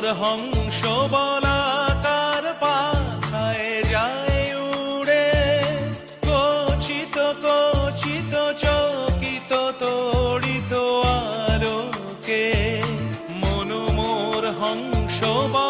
মোর হংস বলাকার পাখায় যায় উড়ে। কচিত কচিত, চকিত, তড়িত আলোকে। মন মোর হংস বলাকার